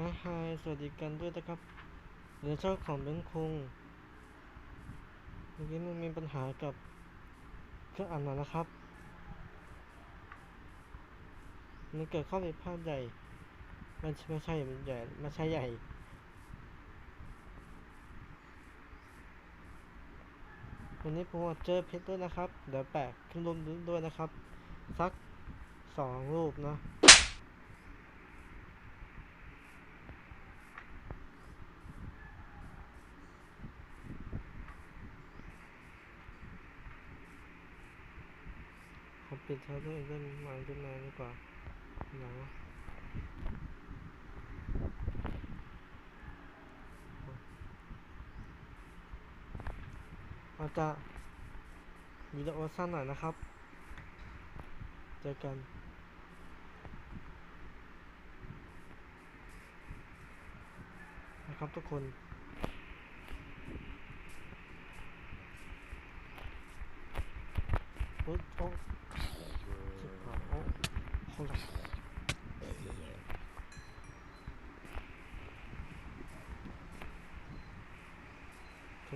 ายฮายสวัสดีกันด้วยนะครับในช่องของเบนคุงเมื่อกี้มันมีปัญหากับเครื่องอ่านหน่อยนะครับ มันเกิดข้อผิดพลาดใหญ่ไม่ใช่ไม่ใช่ใหญ่ไม่ใช่ใหญ่วันนี้ผมเจอเพชรด้วยนะครับ เดี๋ยวแปะขึ้นรูปด้วยนะครับ สักสองรูปนะ ผมปิดเทอร์ด้วยเล่นมาขึ้นมาดีกว่าหนาวอาจจะวิดีโอสั้นหน่อยนะครับ เจอกันนะครับทุกคน เจ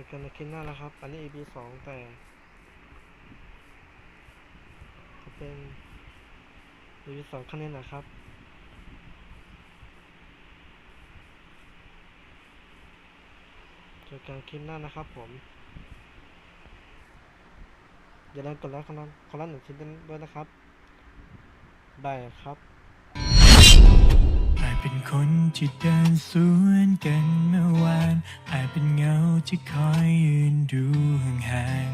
อกันในคลิปหน้าแล้วครับ อันนี้ EP สองแต่จะเป็น EP สองคะแนนนะครับเจอกันคลิปหน้านะครับผม อย่าลืมกดไลค์คอมเมนต์คอมเมนต์หนึ่งชิ้นด้วยนะครับบายครับอาจเป็นคนที่เดินสวนกันเมื่อวานอาจเป็นเงาที่คอยยืนดูห่าง